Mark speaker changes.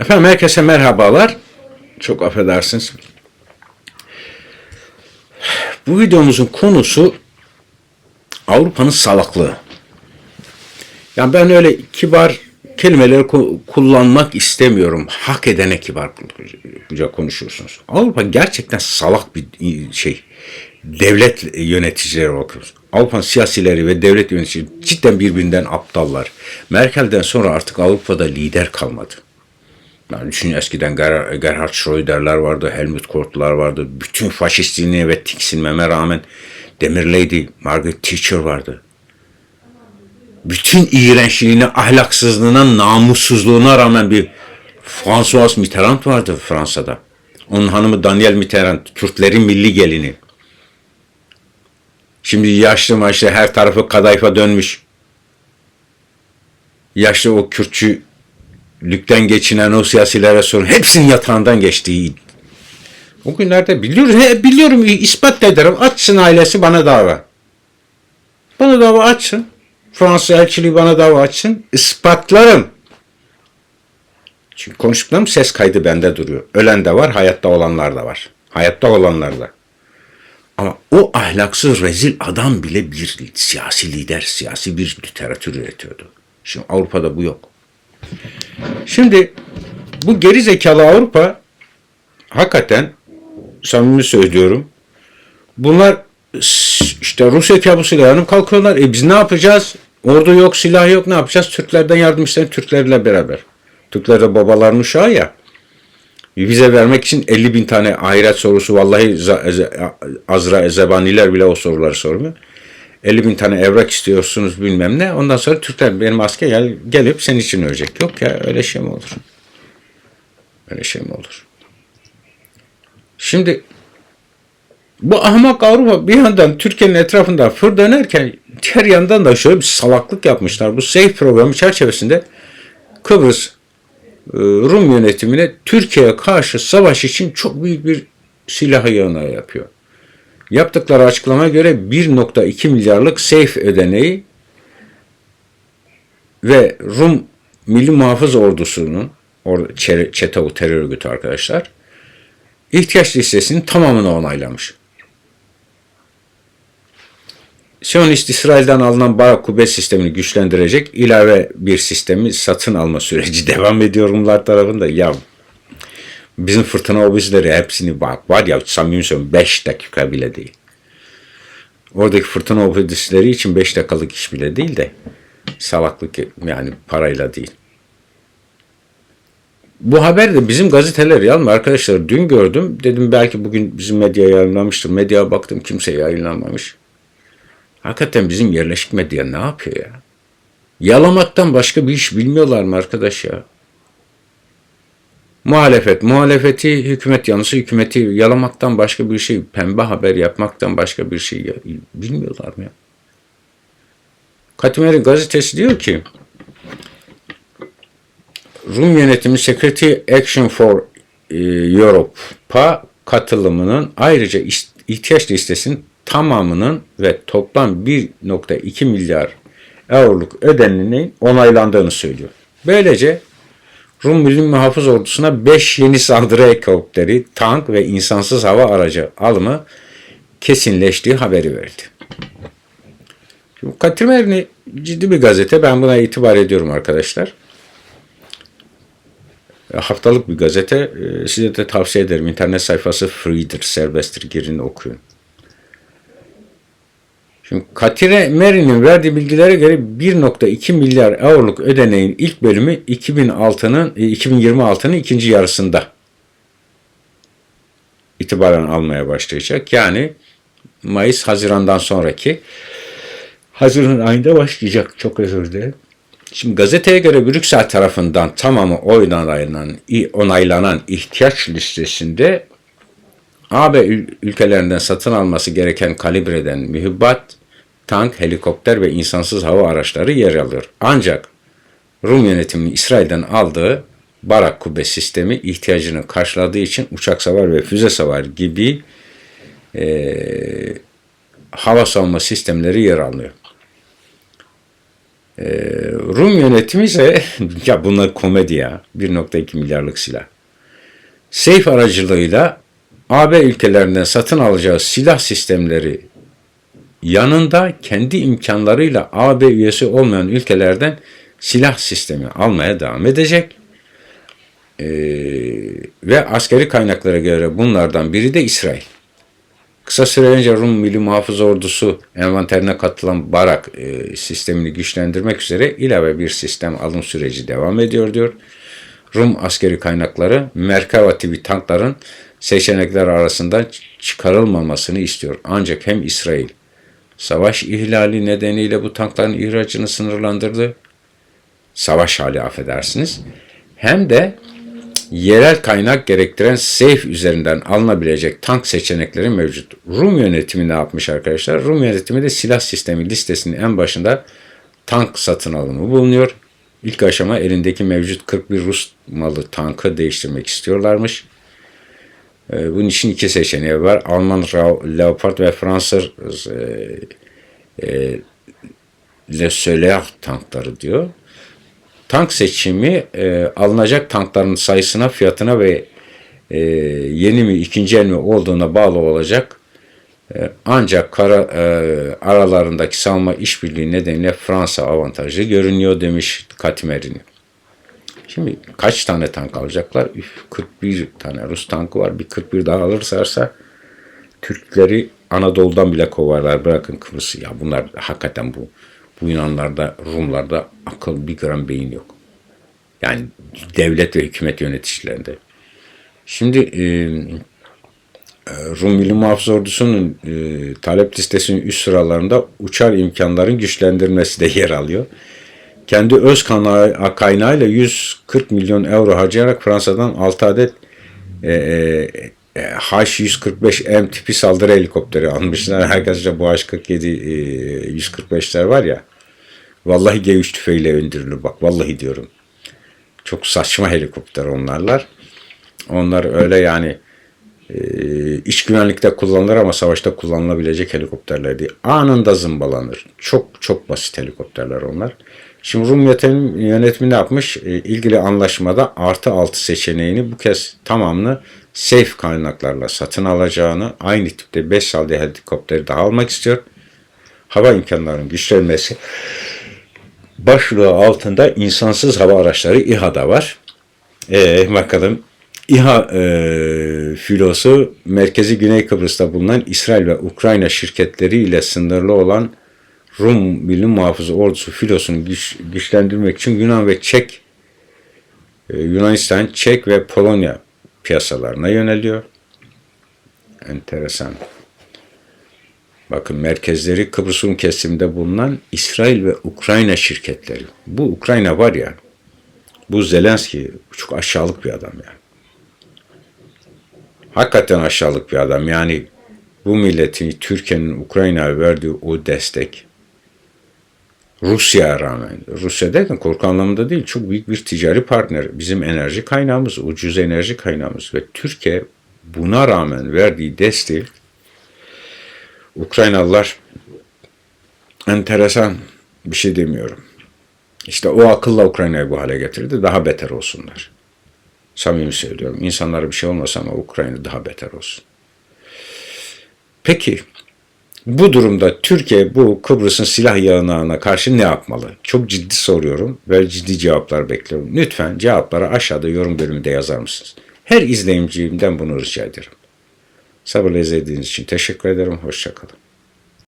Speaker 1: Efendim herkese merhabalar. Çok affedersiniz. Bu videomuzun konusu Avrupa'nın salaklığı. Yani ben öyle kibar kelimeleri ku- kullanmak istemiyorum. Hak edene kibar konuşuyorsunuz. Avrupa gerçekten salak bir şey. Devlet yöneticileri bakıyoruz. Avrupa'nın siyasileri ve devlet yöneticileri cidden birbirinden aptallar. Merkel'den sonra artık Avrupa'da lider kalmadı. Yani düşün eskiden Ger Gerhard Schröder'ler vardı, Helmut Kohl'lar vardı. Bütün faşistliğine ve tiksinmeme rağmen Demir Lady, Margaret Thatcher vardı. Bütün iğrençliğine, ahlaksızlığına, namussuzluğuna rağmen bir François Mitterrand vardı Fransa'da. Onun hanımı Daniel Mitterrand, Türklerin milli gelini. Şimdi yaşlı maçlı her tarafı kadayıfa dönmüş. Yaşlı o Kürtçü lükten geçinen o siyasilere sorun. Hepsinin yatağından geçtiği. O günlerde biliyoruz. He, biliyorum ispat ederim. Açsın ailesi bana dava. Bana dava açsın. Fransız elçiliği bana dava açsın. ispatlarım. Çünkü konuştuklarım ses kaydı bende duruyor. Ölen de var, hayatta olanlar da var. Hayatta olanlar da. Ama o ahlaksız rezil adam bile bir siyasi lider, siyasi bir literatür üretiyordu. Şimdi Avrupa'da bu yok. Şimdi bu geri zekalı Avrupa hakikaten samimi söylüyorum. Bunlar işte Rusya kabusuyla yanıp kalkıyorlar. E biz ne yapacağız? Ordu yok, silah yok. Ne yapacağız? Türklerden yardım isteyen Türklerle beraber. Türkler de babaların uşağı ya. Vize vermek için 50 bin tane ahiret sorusu vallahi Azra zebaniler bile o soruları sormuyor. 50 bin tane evrak istiyorsunuz bilmem ne. Ondan sonra Türkler benim asker gel, gelip senin için ölecek. Yok ya öyle şey mi olur? Öyle şey mi olur? Şimdi bu ahmak Avrupa bir yandan Türkiye'nin etrafında fır dönerken diğer yandan da şöyle bir salaklık yapmışlar. Bu SAFE programı çerçevesinde Kıbrıs e, Rum yönetimine Türkiye'ye karşı savaş için çok büyük bir silah yığını yapıyor. Yaptıkları açıklamaya göre 1.2 milyarlık SAFE ödeneği ve Rum Milli Muhafız Ordusu'nun or- Çe- ÇETAV terör örgütü arkadaşlar ihtiyaç listesinin tamamını onaylamış. Siyonist İsrail'den alınan Barak Kubbe sistemini güçlendirecek ilave bir sistemi satın alma süreci devam ediyor Rumlar tarafında. Ya bizim fırtına obüsleri hepsini bak var ya samimi söylüyorum 5 dakika bile değil. Oradaki fırtına obüsleri için 5 dakikalık iş bile değil de salaklık yani parayla değil. Bu haber de bizim gazeteler yanmıyor arkadaşlar. Dün gördüm. Dedim belki bugün bizim medya yayınlamıştır. Medyaya baktım kimse yayınlamamış. Hakikaten bizim yerleşik medya ne yapıyor ya? Yalamaktan başka bir iş bilmiyorlar mı arkadaş ya? Muhalefet, muhalefeti hükümet yanlısı hükümeti yalamaktan başka bir şey, pembe haber yapmaktan başka bir şey bilmiyorlar mı ya? Katimer'in gazetesi diyor ki, Rum yönetimi Security Action for e, Europe'a katılımının ayrıca ihtiyaç listesinin tamamının ve toplam 1.2 milyar euroluk ödeneğinin onaylandığını söylüyor. Böylece Rum Milli Muhafız Ordusu'na 5 yeni saldırı helikopteri, tank ve insansız hava aracı alımı kesinleştiği haberi verildi. Şimdi Katrimerni ciddi bir gazete. Ben buna itibar ediyorum arkadaşlar. Haftalık bir gazete. Ee, Size de tavsiye ederim. İnternet sayfası free'dir, serbesttir. Girin okuyun. Şimdi Katire Meri'nin verdiği bilgilere göre 1.2 milyar euroluk ödeneğin ilk bölümü 2006'nın e, 2026'nın ikinci yarısında itibaren almaya başlayacak. Yani Mayıs Haziran'dan sonraki Haziran ayında başlayacak. Çok özür dilerim. Şimdi gazeteye göre Brüksel tarafından tamamı onaylanan, onaylanan ihtiyaç listesinde AB ül- ülkelerinden satın alması gereken kalibreden mühibbat, tank, helikopter ve insansız hava araçları yer alıyor. Ancak Rum yönetiminin İsrail'den aldığı Barak Kubbe sistemi ihtiyacını karşıladığı için uçak savar ve füze savar gibi eee, hava savunma sistemleri yer alıyor. Ee, Rum yönetimi ise ya bunlar komedi ya 1.2 milyarlık silah. Seyf aracılığıyla AB ülkelerinden satın alacağı silah sistemleri yanında kendi imkanlarıyla AB üyesi olmayan ülkelerden silah sistemi almaya devam edecek. Ee, ve askeri kaynaklara göre bunlardan biri de İsrail. Kısa süre önce Rum Milli Muhafız Ordusu envanterine katılan Barak e, sistemini güçlendirmek üzere ilave bir sistem alım süreci devam ediyor diyor. Rum askeri kaynakları Merkava tipi tankların seçenekler arasından çıkarılmamasını istiyor. Ancak hem İsrail savaş ihlali nedeniyle bu tankların ihracını sınırlandırdı. Savaş hali affedersiniz. Hem de yerel kaynak gerektiren safe üzerinden alınabilecek tank seçenekleri mevcut. Rum yönetimi ne yapmış arkadaşlar? Rum yönetimi de silah sistemi listesinin en başında tank satın alımı bulunuyor. İlk aşama elindeki mevcut 41 Rus malı tankı değiştirmek istiyorlarmış. Ee, bunun için iki seçeneği var. Alman Leopard ve Fransız e, e, Le Soleil tankları diyor. Tank seçimi e, alınacak tankların sayısına, fiyatına ve yeni mi ikinci el mi olduğuna bağlı olacak. Ancak kara, e, aralarındaki salma işbirliği nedeniyle Fransa avantajlı görünüyor demiş Katimerini. Şimdi kaç tane tank alacaklar? Üf, 41 tane Rus tankı var. Bir 41 daha alırlarsa Türkleri Anadolu'dan bile kovarlar. Bırakın Kıbrıs'ı. Ya bunlar hakikaten bu bu Yunanlarda, Rumlarda akıl bir gram beyin yok. Yani devlet ve hükümet yöneticilerinde. Şimdi e, Rum Milli Muhafız Ordusu'nun e, talep listesinin üst sıralarında uçar imkanların güçlendirilmesi de yer alıyor. Kendi öz kaynağı, kaynağıyla 140 milyon euro harcayarak Fransa'dan 6 adet e, e, H-145M tipi saldırı helikopteri almışlar. Arkadaşlar bu H-47 e, 145'ler var ya. Vallahi G3 tüfeğiyle indirilir bak. Vallahi diyorum. Çok saçma helikopter onlarlar. Onlar öyle yani e, iç güvenlikte kullanılır ama savaşta kullanılabilecek helikopterler değil. Anında zımbalanır. Çok çok basit helikopterler onlar. Şimdi Rum yönetim, yönetimi ne yapmış? E, ilgili anlaşmada artı altı seçeneğini bu kez tamamını safe kaynaklarla satın alacağını, aynı tipte 5 saldı helikopteri daha almak istiyor. Hava imkanlarının güçlenmesi başlığı altında insansız hava araçları İHA'da var. Ee, bakalım İHA e, filosu merkezi Güney Kıbrıs'ta bulunan İsrail ve Ukrayna şirketleriyle sınırlı olan Rum Milli Muhafızı Ordusu filosunu güç, güçlendirmek için Yunan ve Çek, e, Yunanistan, Çek ve Polonya piyasalarına yöneliyor. Enteresan. Bakın merkezleri Kıbrıs kesiminde bulunan İsrail ve Ukrayna şirketleri. Bu Ukrayna var ya, bu Zelenski çok aşağılık bir adam yani. Hakikaten aşağılık bir adam. Yani bu milletin Türkiye'nin Ukrayna'ya verdiği o destek Rusya'ya rağmen, Rusya derken korku anlamında değil, çok büyük bir ticari partner. Bizim enerji kaynağımız, ucuz enerji kaynağımız ve Türkiye buna rağmen verdiği desteği Ukraynalılar enteresan bir şey demiyorum. İşte o akılla Ukrayna'yı bu hale getirdi. Daha beter olsunlar. Samimi söylüyorum. İnsanlara bir şey olmasa ama Ukrayna daha beter olsun. Peki bu durumda Türkiye bu Kıbrıs'ın silah yağınağına karşı ne yapmalı? Çok ciddi soruyorum ve ciddi cevaplar bekliyorum. Lütfen cevapları aşağıda yorum bölümünde yazar mısınız? Her izleyicimden bunu rica ederim. Sabırla izlediğiniz için teşekkür ederim. Hoşçakalın.